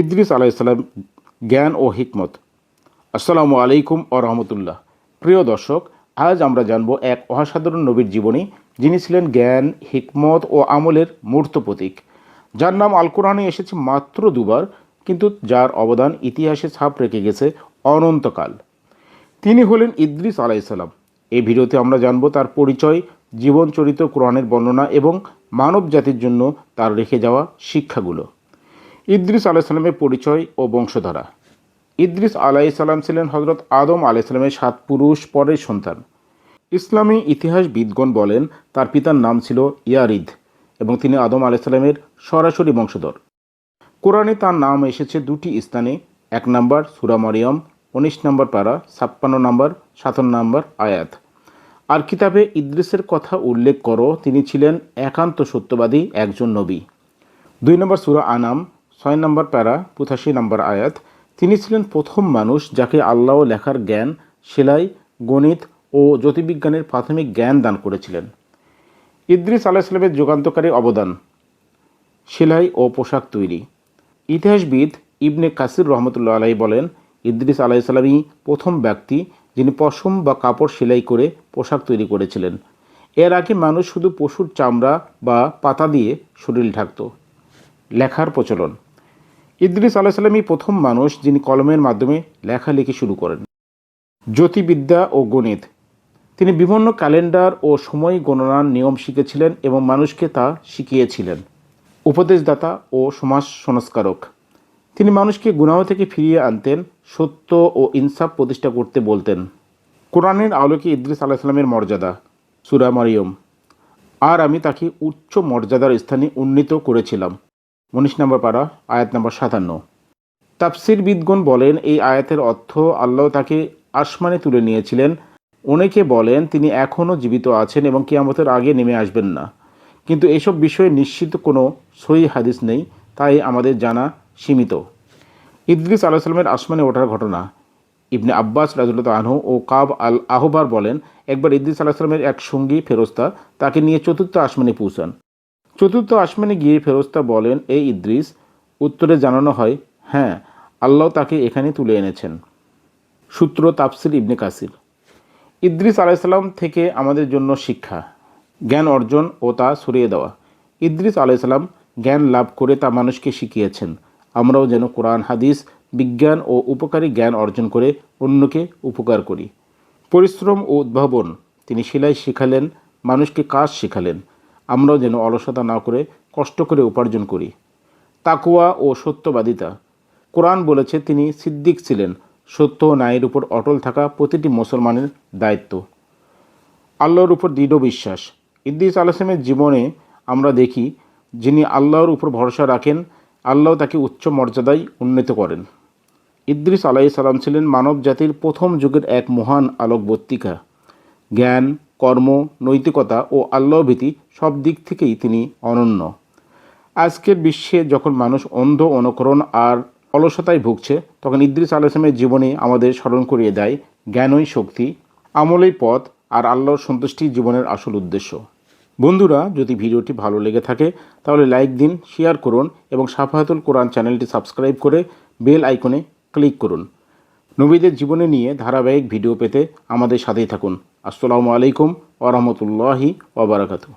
ইদ্রিস আলাইসাল্লাম জ্ঞান ও হিকমত। আসসালামু আলাইকুম ও রহমতুল্লাহ। প্রিয় দর্শক, আজ আমরা জানব এক অসাধারণ নবীর জীবনী, যিনি ছিলেন জ্ঞান, হিকমত ও আমলের মূর্ত প্রতীক। যার নাম আল কোরআনে এসেছে মাত্র দুবার, কিন্তু যার অবদান ইতিহাসে ছাপ রেখে গেছে অনন্তকাল। তিনি হলেন ইদ্রিস আলাইসাল্লাম এই ভিডিওতে আমরা জানব তার পরিচয় জীবন চরিত্র কোরআনের বর্ণনা এবং মানব জাতির জন্য তার রেখে যাওয়া শিক্ষাগুলো। ইদ্রিস আলাইসাল্লামের পরিচয় ও বংশধারা। ইদ্রিস আলাইসাল্লাম ছিলেন হজরত আদম আলাইসাল্লামের সাত পুরুষ পরের সন্তান। ইসলামী ইতিহাসবিদগণ বলেন, তার পিতার নাম ছিল ইয়ারিদ এবং তিনি আদম আলাইসাল্লামের সরাসরি বংশধর। কোরআনে তার নাম এসেছে দুটি স্থানে, এক নম্বর সুরা মরিয়ম, উনিশ নম্বর পারা, ছাপ্পান্ন নম্বর, সাতান্ন নম্বর আয়াত। আর কিতাবে ইদ্রিসের কথা উল্লেখ করো, তিনি ছিলেন একান্ত সত্যবাদী একজন নবী। দুই নম্বর সুরা আনাম ছয় নম্বর প্যারা, পঁচাশি নম্বর আয়াত, তিনি ছিলেন প্রথম মানুষ যাকে আল্লাহ লেখার জ্ঞান, সেলাই, গণিত ও জ্যোতির্বিজ্ঞানের প্রাথমিক জ্ঞান দান করেছিলেন। ইদ্রিস আলাইসালামের যুগান্তকারী অবদান, সেলাই ও পোশাক তৈরি। ইতিহাসবিদ ইবনে কাসির রহমতুল্লাহ আলাই বলেন, ইদ্রিস আলাইসালামই প্রথম ব্যক্তি যিনি পশম বা কাপড় সেলাই করে পোশাক তৈরি করেছিলেন। এর আগে মানুষ শুধু পশুর চামড়া বা পাতা দিয়ে শরীর ঢাকত। লেখার প্রচলন। ইদ্রিস আলাইসাল্লামই প্রথম মানুষ যিনি কলমের মাধ্যমে লেখালেখি শুরু করেন। জ্যোতির্বিদ্যা ও গণিত। তিনি বিভিন্ন ক্যালেন্ডার ও সময় গণনার নিয়ম শিখেছিলেন এবং মানুষকে তা শিখিয়েছিলেন। উপদেশদাতা ও সমাজ সংস্কারক। তিনি মানুষকে গুনাহ থেকে ফিরিয়ে আনতেন, সত্য ও ইনসাফ প্রতিষ্ঠা করতে বলতেন। কোরআনের আলোকে ইদ্রিস আলাহিসাল্লামের মর্যাদা, সুরা মারিয়ম। আর আমি তাকে উচ্চ মর্যাদার স্থানে উন্নীত করেছিলাম। উনিশ নম্বর পারা, আয়াত নম্বর সাতান্ন। তাফসির বিদগণ বলেন, এই আয়াতের অর্থ আল্লাহ তাকে আসমানে তুলে নিয়েছিলেন। অনেকে বলেন, তিনি এখনও জীবিত আছেন এবং কিয়ামতের আগে নেমে আসবেন না। কিন্তু এসব বিষয়ে নিশ্চিত কোনো সহি হাদিস নেই, তাই আমাদের জানা সীমিত। ইদ্রিস আলাহ সাল্লামের আসমানে ওঠার ঘটনা। ইবনে আব্বাস রাজুল্লাহ আনহু ও কাব আল আহবার বলেন, একবার ইদ্রিস আলাহ সাল্লামের এক সঙ্গী ফেরস্তা তাকে নিয়ে চতুর্থ আসমানে পৌঁছান। চতুর্থ আসমানে গিয়ে ফেরস্তা বলেন এই ইদ্রিস, উত্তরে জানানো হয় হ্যাঁ আল্লাহ তাকে এখানে তুলে এনেছেন। সূত্র তাফসির ইবনে কাসির। ইদ্রিস আলাইসাল্লাম থেকে আমাদের জন্য শিক্ষা, জ্ঞান অর্জন ও তা সরিয়ে দেওয়া। ইদ্রিস আলাইসাল্লাম জ্ঞান লাভ করে তা মানুষকে শিখিয়েছেন। আমরাও যেন কোরআন, হাদিস, বিজ্ঞান ও উপকারী জ্ঞান অর্জন করে অন্যকে উপকার করি। পরিশ্রম ও উদ্ভাবন তিনি সেলাই শেখালেন, মানুষকে কাজ শেখালেন। আমরাও যেন অলসতা না করে কষ্ট করে উপার্জন করি। তাকুয়া ও সত্যবাদিতা। কোরআন বলেছে, তিনি সিদ্দিক ছিলেন। সত্য ও ন্যায়ের উপর অটল থাকা প্রতিটি মুসলমানের দায়িত্ব। আল্লাহর উপর দৃঢ় বিশ্বাস। ইদ্দিস আলাসেমের জীবনে আমরা দেখি, যিনি আল্লাহর উপর ভরসা রাখেন, আল্লাহ তাকে উচ্চ মর্যাদায় উন্নীত করেন। ইদ্রিস আলাহি সাল্লাম ছিলেন মানব জাতির প্রথম যুগের এক মহান আলোকবর্তিকা। জ্ঞান কর্ম, নৈতিকতা ও আল্লাহভীতি সব দিক থেকেই তিনি অনন্য। আজকের বিশ্বে যখন মানুষ অন্ধ, অনুকরণ আর অলসতায় ভুগছে, তখন ইদ্রিস আলাইসলামের জীবনে আমাদের স্মরণ করিয়ে দেয় জ্ঞানই শক্তি, আমলেই পথ আর আল্লাহর সন্তুষ্টি জীবনের আসল উদ্দেশ্য। বন্ধুরা, যদি ভিডিওটি ভালো লেগে থাকে, তাহলে লাইক দিন শেয়ার করুন এবং সাফাহাতুল কোরআন চ্যানেলটি সাবস্ক্রাইব করে বেল আইকনে ক্লিক করুন। নবীদের জীবনে নিয়ে ধারাবাহিক ভিডিও পেতে আমাদের সাথেই থাকুন। আসসালামু আলাইকুম ওরহমতুল্লাহি ওবরাকাতু